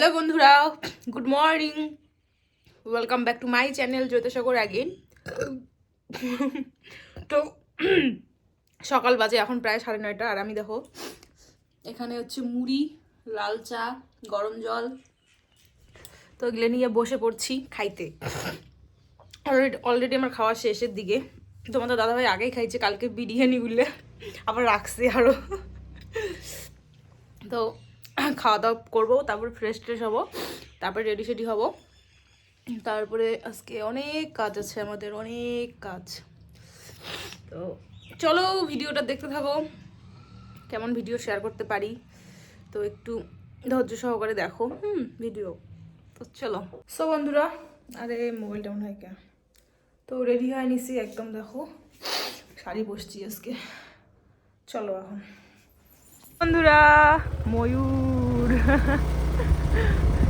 Hello বন্ধুরা, good morning. Welcome back to my channel Jyotishagar again তো, সকাল বাজে, এখন প্রায় সাড়ে নয়টা, আর আমি দেখো, এখানে হচ্ছে মুড়ি, লাল চা, গরম জল। তো এগুলো নিয়ে বসে পড়ছি খাইতে। অলরেডি অলরেডি আমার খাওয়া শেষের দিকে। তোমাদের দাদাভাই আগেই খাইছে, কালকে বিরিয়ানিগুলো আবার রাখছে আরও তো খাওয়া দাওয়া করব, তারপর ফ্রেশ ট্রেশ হব, তারপরে রেডি সেডি হব। তারপরে আজকে অনেক কাজ আছে আমাদের, অনেক কাজ। তো চলো ভিডিওটা দেখতে থাকো, কেমন ভিডিও শেয়ার করতে পারি? তো একটু ধৈর্য সহকারে দেখো, হুম ভিডিও তো চলো। সো বন্ধুরা, আরে মোবাইলটা মনে হয় কে তো রেডি হয়ে নিছি, একদম দেখো, শাড়ি বসছি আজকে। চলো এখন। বন্ধুরা ময়ূর।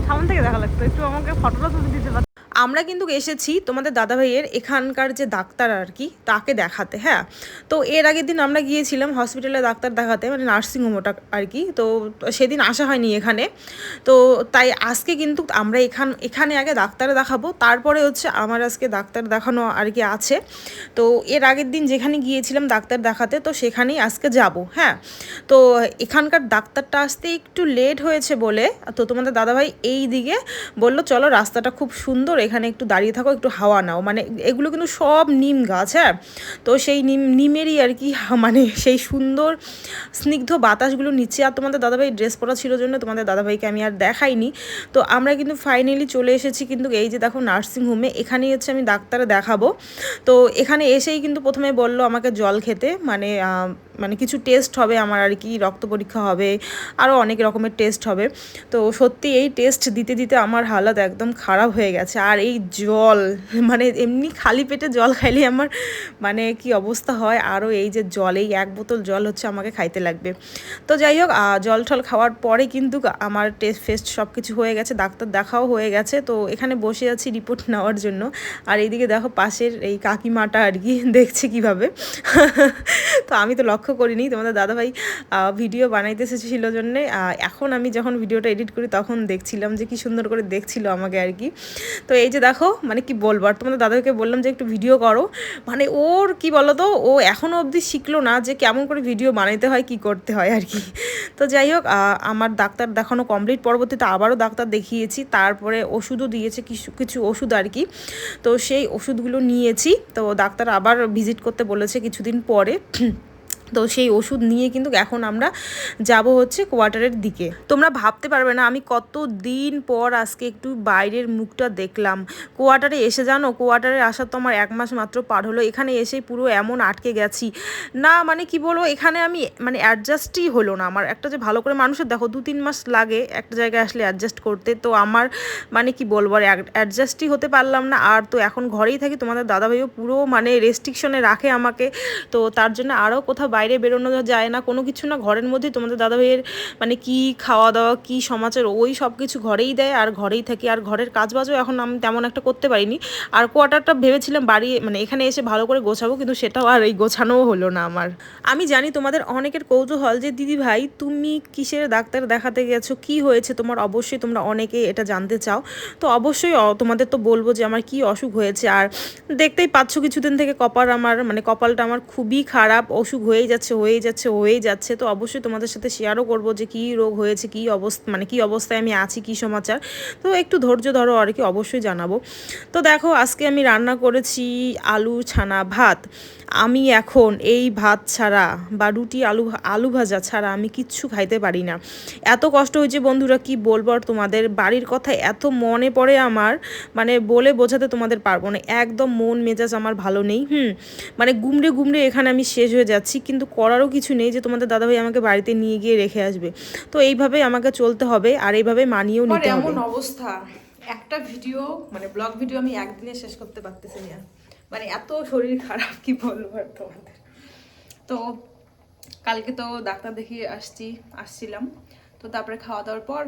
সামন থেকে দেখা লাগতো একটু আমাকে ফটোটা তুলে দিতে পারতো। আমরা কিন্তু এসেছি তোমাদের দাদাভাইয়ের এখানকার যে ডাক্তার আর কি, তাকে দেখাতে হ্যাঁ? তো এর আগের দিন আমরা গিয়েছিলাম হসপিটালে ডাক্তার দেখাতে মানে নার্সিংহোম ওটা আর কি, তো সেদিন আসা হয়নি এখানে। তো তাই আজকে কিন্তু আমরা এখান, এখানে আগে ডাক্তার দেখাবো, তারপরে হচ্ছে আমার আজকে ডাক্তার দেখানো আর কি আছে। তো এর আগের দিন যেখানে গিয়েছিলাম ডাক্তার দেখাতে, তো সেখানেই আজকে যাব হ্যাঁ? তো এখানকার ডাক্তারটা আসতে একটু লেট হয়েছে বলে, তো তোমাদের দাদাভাই এই দিকে বলল, চলো রাস্তাটা খুব সুন্দর এখানে একটু দাঁড়িয়ে থাকো, একটু হাওয়া নাও। মানে এগুলো কিন্তু সব নিম গাছ হ্যাঁ? তো সেই নিম, নিমেরই আর কি মানে সেই সুন্দর স্নিগ্ধ বাতাসগুলো নিচ্ছে। আর তোমাদের দাদাভাই ড্রেস পরা ছিল জন্য তোমাদের দাদাভাইকে আমি আর দেখাইনি। তো আমরা কিন্তু ফাইনালি চলে এসেছি কিন্তু এই যে দেখো নার্সিংহোমে এখানেই হচ্ছে আমি ডাক্তারে দেখাবো। তো এখানে এসেই কিন্তু প্রথমে বলল আমাকে জল খেতে। মানে মানে কিছু টেস্ট হবে আমার আর কি, রক্ত পরীক্ষা হবে আরও অনেক রকমের টেস্ট হবে। তো সত্যি এই টেস্ট দিতে দিতে আমার হালত একদম খারাপ হয়ে গেছে। আর এই জল মানে এমনি খালি পেটে জল খাইলে আমার মানে কি অবস্থা হয়? আরও এই যে জল, এই এক বোতল জল হচ্ছে আমাকে খাইতে লাগবে। তো যাই হোক জল টল খাওয়ার পরে কিন্তু আমার টেস্ট ফেস্ট সব কিছু হয়ে গেছে, ডাক্তার দেখাও হয়ে গেছে। তো এখানে বসে আছি রিপোর্ট নেওয়ার জন্য। আর এইদিকে দেখো পাশের এই কাকিমাটা আর কি, দেখছে কীভাবে। তো আমি তো লক্ষ্য করিনি, তোমাদের দাদাভাই ভিডিও বানাইতে এসেছিল জন্যে। এখন আমি যখন ভিডিওটা এডিট করি তখন দেখছিলাম যে কি সুন্দর করে দেখছিল আমাকে আর কি। তো এই যে দেখো মানে কি বলব? আর তোমাদের দাদাকে বললাম যে একটু ভিডিও করো। মানে ওর কি বলো তো ও এখনও অবধি শিখলো না যে কেমন করে ভিডিও বানাইতে হয়, কি করতে হয় আর কি। তো যাই হোক আমার ডাক্তার দেখানো কমপ্লিট পরবর্তীতে আবারও ডাক্তার দেখিয়েছি। তারপরে ওষুধও দিয়েছে, কিছু কিছু ওষুধ আর কি। তো সেই ওষুধগুলো নিয়েছি। তো ডাক্তার আবার ভিজিট করতে বলেছে কিছুদিন পরে। তো সেই ওষুধ নিয়ে কিন্তু এখন আমরা যাব হচ্ছে কোয়ার্টারের দিকে। তোমরা ভাবতে পারবে না, আমি কত দিন পর আজকে একটু বাইরের মুখটা দেখলাম। কোয়ার্টারে এসে জানো, কোয়ার্টারে আসার তো আমার এক মাস মাত্র পার হলো, এখানে এসে পুরো এমন আটকে গেছি। না মানে কি বলব, এখানে আমি মানে অ্যাডজাস্টই হলো না। আমার একটা যে ভালো করে মানুষের, দেখো, দু তিন মাস লাগে একটা জায়গায় আসলে অ্যাডজাস্ট করতে, তো আমার মানে কি বলব, আর অ্যাডজাস্টই হতে পারলাম না। আর তো এখন ঘরেই থাকি, তোমাদের দাদাভাইও পুরো মানে রেস্ট্রিকশনে রাখে আমাকে, তো তার জন্য আরও কোথাও বাইরে বেরোনো যায় না, কোনো কিছু না, ঘরের মধ্যেই তোমাদের দাদাভাইয়ের মানে কি খাওয়া দাওয়া কি সমাচার, ওই সব কিছু ঘরেই দেয়, আর ঘরেই থাকি। আর ঘরের কাজবাজও এখন আমি তেমন একটা করতে পারিনি। আর কোয়ার্টারটা ভেবেছিলাম বাড়ি মানে এখানে এসে ভালো করে গোছাবো, কিন্তু সেটাও আর এই গোছানোও হলো না আমার। আমি জানি তোমাদের অনেকের কৌতূহল যে দিদি ভাই তুমি কিসের ডাক্তার দেখাতে গেছো? কি হয়েছে? তোমার অবশ্যই তোমরা অনেকে এটা জানতে চাও। তো অবশ্যই তোমাদের তো বলব যে, আমার কি অসুখ হয়েছে? আর দেখতেই পাচ্ছ কিছুদিন থেকে কপাল আমার মানে কপালটা আমার খুবই খারাপ, অসুখ হয়েই যাচ্ছে হয়েই যাচ্ছে হয়েই যাচ্ছে। তো অবশ্যই তোমাদের সাথে শেয়ারও করব যে কি রোগ হয়েছে, কি অবস্থা মানে কি অবস্থায় আমি আছি, কি সমাচার। তো একটু ধৈর্য ধরো আর কি, অবশ্যই জানাব। তো দেখো, আজকে আমি রান্না করেছি আলু ছানা ভাত। আমি এখন এই ভাত ছাড়া বা রুটি আলু আলু ভাজা ছাড়া আমি কিচ্ছু খাইতে পারি না। এত কষ্ট হয়েছে বন্ধুরা কি বলব আর তোমাদের? বাড়ির কথা এত মনে পড়ে আমার মানে বলে বোঝাতে তোমাদের পারব না। একদম মন মেজাজ আমার ভালো নেই হুম? মানে গুমড়ে গুমড়ে এখানে আমি শেষ হয়ে যাচ্ছি কিন্তু করারও কিছু নেই যে তোমাদের দাদাভাই আমাকে বাড়িতে নিয়ে গিয়ে রেখে আসবে। তো এইভাবেই আমাকে চলতে হবে আর এইভাবে মানিয়েও নিতে হবে। এমন অবস্থা একটা ভিডিও মানে ব্লগ ভিডিও আমি একদিনে শেষ করতে পারতেছি না। মানে এত শরীর খারাপ, কি বলব আর তোমাদের? তো কালকে তো ডাক্তার দেখিয়ে আসছি, আসছিলাম। তো তারপরে খাওয়া দাওয়ার পর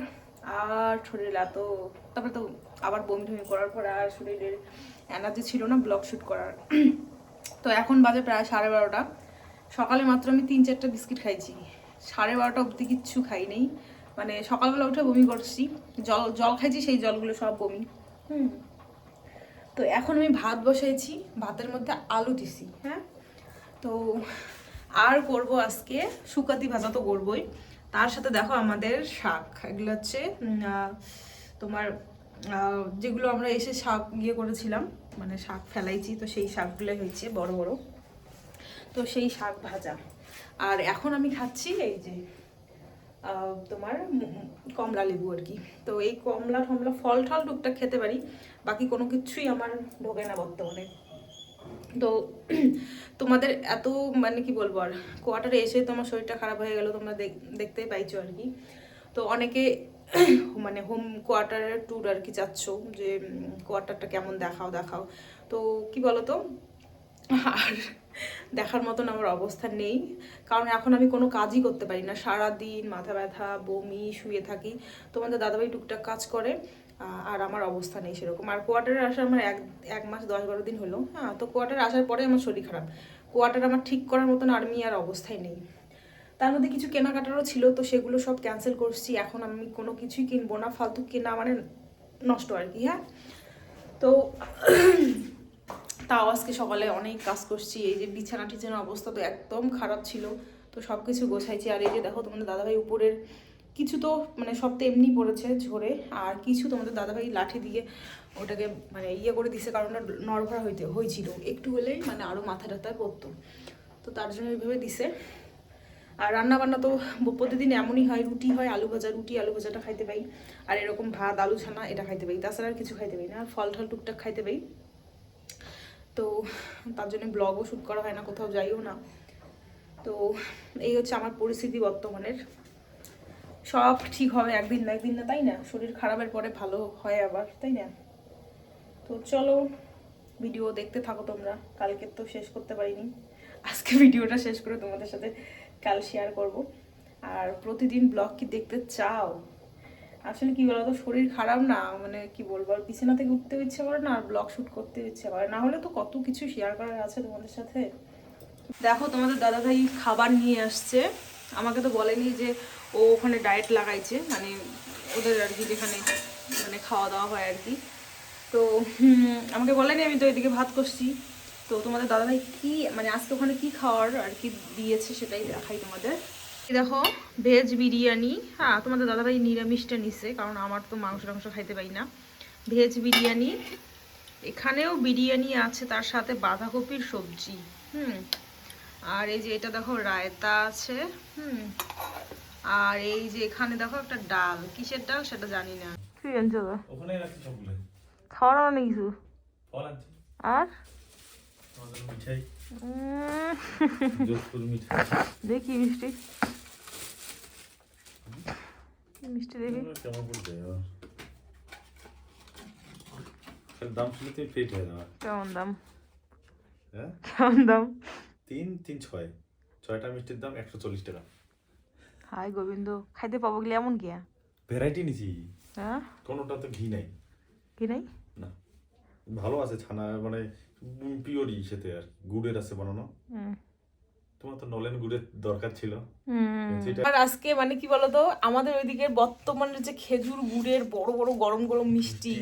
আর শরীর এত, তারপরে তো আবার বমি টমি করার পর আর শরীরের এনার্জি ছিল না ব্লগ শ্যুট করার। তো এখন বাজে প্রায় সাড়ে বারোটা। সকালে মাত্র আমি তিন চারটা বিস্কিট খাইছি। সাড়ে বারোটা অবধি কিচ্ছু খাই নেই। মানে সকালবেলা উঠে বমি করছি। জল জল খাইছি, সেই জলগুলো সব বমি। হুম। তো এখন আমি ভাত বসাইছি, ভাতের মধ্যে আলু দিছি হ্যাঁ? তো আর করব আজকে শুকাতি ভাজা তো করবই। তার সাথে দেখো আমাদের শাক, এগুলো হচ্ছে তোমার যেগুলো আমরা এসে শাক ইয়ে করেছিলাম মানে শাক ফেলাইছি, তো সেই শাকগুলো হয়েছে বড় বড়। তো সেই শাক ভাজা। আর এখন আমি খাচ্ছি এই যে তোমার কমলা লেবু আর কি। তো এই কমলা টমলা, ফল টল টুকটাক খেতে পারি, বাকি কোনো কিছুই আমার ঢোকে না বর্তমানে। তো তোমাদের এত মানে কি বলব আর কোয়ার্টারে এসে তোমার শরীরটা খারাপ হয়ে গেল, তোমরা দেখ- দেখতেই পাইছো আর কি। তো অনেকে মানে হোম কোয়ার্টারের ট্যুর আর কি চাচ্ছ যে কোয়ার্টারটা কেমন দেখাও দেখাও। তো কি বলো তো আর দেখার মতন আমার অবস্থা নেই। কারণ এখন আমি কোনো কাজই করতে পারি না। সারা দিন মাথা ব্যথা, বমি, শুয়ে থাকি। তোমাদের দাদাভাই টুকটাক কাজ করে আর আমার অবস্থা নেই সেরকম। আর কোয়ার্টারে আসার আমার এক এক মাস দশ বারো দিন হলো। হ্যাঁ তো কোয়ার্টারে আসার পরে আমার শরীর খারাপ। কোয়ার্টার আমার ঠিক করার মতন আর্মি আর অবস্থায় নেই। তার মধ্যে কিছু কেনাকাটারও ছিল, তো সেগুলো সব ক্যান্সেল করছি। এখন আমি কোনো কিছুই কিনবো না। ফালতু কেনা মানে নষ্ট আর কি হ্যাঁ? তো তাও আজকে সকালে অনেক কাজ করছি। এই যে বিছানা টিছানা অবস্থা তো একদম খারাপ ছিল। তো সব কিছু গোছাইছি। আর এই যে দেখো তোমাদের দাদাভাই উপরের কিছু তো মানে সব তো এমনি পড়েছে ঝরে। আর কিছু তোমাদের দাদাভাই লাঠি দিয়ে ওটাকে মানে ইয়ে করে দিছে, কারণ ওটা নড়ভরা হইতে হয়েছিল একটু হলেই মানে আরও মাথা টাথায় পড়তো তো তার জন্য এইভাবে দিছে। আর রান্না বান্না তো প্রতিদিন এমনই হয়। রুটি হয়, আলু ভাজা, রুটি, আলু ভাজাটা খাইতে পাই। আর এরকম ভাত, আলু ছানা, এটা খাইতে পাই। তাছাড়া আর কিছু খাইতে পাই না। ফল টল টুকটাক খাইতে পাই। তো তার জন্য ব্লগও শ্যুট করা হয় না, কোথাও যাইও না। তো এই হচ্ছে আমার পরিস্থিতি বর্তমানের। সব ঠিক হবে, একদিন না একদিন না, তাই না? শরীর খারাপের পরে ভালো হয় আবার, তাই না? তো চলো ভিডিও দেখতে থাকো তোমরা। কালকে তো শেষ করতে পারিনি। আজকে ভিডিওটা শেষ করে তোমাদের সাথে কাল শেয়ার করব। আর প্রতিদিন ব্লগ কি দেখতে চাও? আসলে কি বলতো, শরীর খারাপ না মানে কি বলব, আর বিছানা থেকে উঠতে ইচ্ছে করে না, আর ব্লগ শুট করতে ইচ্ছে করে না। হলে তো কত কিছু শেয়ার করার আছে তোমাদের সাথে। দেখো, তোমাদের দাদা ভাই খাবার নিয়ে আসছে। আমাকে তো বলেনি যে ও ওখানে ডায়েট লাগাইছে মানে ওদের আর কি যেখানে মানে খাওয়া দাওয়া হয় আর কি। তো আমাকে বলেনি, আমি তো এদিকে ভাত করছি। তো তোমাদের দাদাভাই কি মানে আজকে ওখানে কি খাওয়ার আর কি দিয়েছে সেটাই দেখাই তোমাদের। দেখো ভেজ বিরিয়ানি। হ্যাঁ তোমাদের দাদাভাই নিরামিষটা নিছে কারণ আমার তো মাংস টাংস খাইতে পারি না। ভেজ বিরিয়ানি এখানেও বিরিয়ানি আছে তার সাথে বাঁধাকপির সবজি হুম। আর এই যে এটা দেখো রায়তা আছে হুম। আর এই যে এখানে দেখো একটা ডাল কিসের ডাল সেটা জানি না। ওখানে রাখছি সবগুলো খাওয়ার না কিছু? ফল আর? মিঠাই। দেখি মিষ্টি। মিষ্টি দেখি কেমন এর দাম শুনে তুমি ফেট হয়ে যাবে। কেমন দাম? হ্যাঁ? কেমন দাম? তিন তিন ছয়। ছয়টা মিষ্টির দাম একশো চল্লিশ টাকা। হাই গোবিন্দ খাইতে পাবো গেলে এমন কি? ভ্যারাইটি নিছি। হ্যাঁ? কোনোটা তো ঘি নাই। কি নাই? না। ভালো আছে ছানা মানে পিওরই সেতে আর গুড়ের আছে বানানো। হুম। তোমার তো নলেন গুড়ের দরকার ছিল। আর আজকে মানে কি বলতো আমাদের ওইদিকে বর্তমানে যে খেজুর গুড়ের বড় বড় গরম গরম মিষ্টি।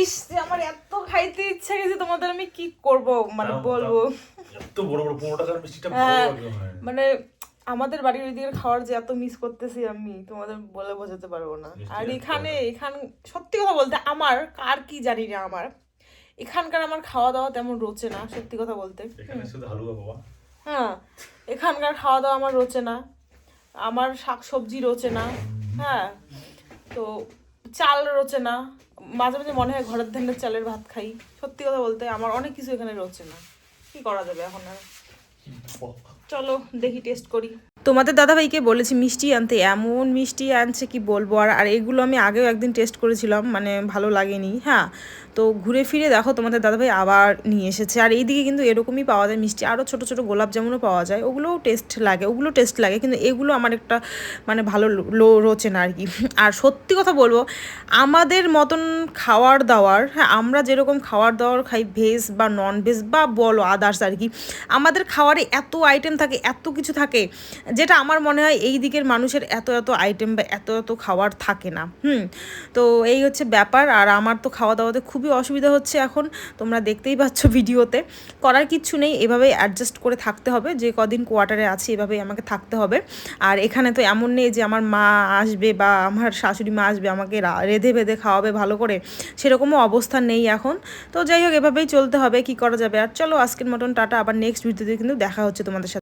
ইস আমার এত খাইতে ইচ্ছা গেছে তোমাদের আমি কি করব মানে বলব? এত বড় বড় পনেরো টাকার মিষ্টিটা হয় মানে আমাদের বাড়ির ওইদিকে খাওয়ার যে এত মিস করতেছি আমি তোমাদের বলে বোঝাতে পারব না। আর এখানে এখান সত্যি কথা বলতে আমার কার কি জানি না আমার এখানকার আমার খাওয়া দাওয়া তেমন রোচে না সত্যি কথা বলতে। এখানে শুধু হালুয়া বাবা। হ্যাঁ এখানকার খাওয়া দাওয়া আমার রোচে না। আমার শাক সবজি রোচে না। হ্যাঁ তো চাল রোচে না। মাঝে মাঝে মনে হয় ঘরের ধানের চালের ভাত খাই। সত্যি কথা বলতে আমার অনেক কিছু এখানে রোচে না। কি করা যাবে এখন আর? চলো দেখি টেস্ট করি। তোমাদের দাদাভাইকে বলেছি মিষ্টি আনতে, এমন মিষ্টি আনছে কি বলব? আর আর এগুলো আমি আগেও একদিন টেস্ট করেছিলাম মানে ভালো লাগেনি হ্যাঁ? তো ঘুরে ফিরে দেখো, তোমাদের দাদাভাই আবার নিয়ে এসেছে। আর এইদিকে কিন্তু এরকমই পাওয়া যায় মিষ্টি, আরও ছোটো ছোটো গোলাপ জামুনও পাওয়া যায়, ওগুলোও টেস্ট লাগে, ওগুলো টেস্ট লাগে, কিন্তু এগুলো আমার একটা মানে ভালো লো রোচে না আর কি। আর সত্যি কথা বলব, আমাদের মতন খাওয়ার দাওয়ার হ্যাঁ আমরা যেরকম খাওয়ার দাওয়ার খাই ভেজ বা নন ভেজ বা বলো আদার্স আর কি, আমাদের খাওয়ারে এত আইটেম থাকে, এত কিছু থাকে, যেটা আমার মনে হয় এই দিকের মানুষের এত এত আইটেম বা এত এত খাওয়ার থাকে না। হুম, তো এই হচ্ছে ব্যাপার। আর আমার তো খাওয়া দাওয়াতে খুবই অসুবিধা হচ্ছে এখন, তোমরা দেখতেই পাচ্ছ ভিডিওতে। করার কিচ্ছু নেই, এভাবেই অ্যাডজাস্ট করে থাকতে হবে। যে কদিন কোয়ার্টারে আছি, এভাবেই আমাকে থাকতে হবে। আর এখানে তো এমন নেই যে আমার মা আসবে বা আমার শাশুড়ি মা আসবে, আমাকে রেঁধে বেঁধে খাওয়াবে ভালো করে। সেরকমও অবস্থা নেই এখন। তো যাই হোক, এভাবেই চলতে হবে, কি করা যাবে? আর চলো, আজকের মতন টাটা। আবার নেক্সট ভিডিওতে কিন্তু দেখা হচ্ছে তোমাদের সাথে।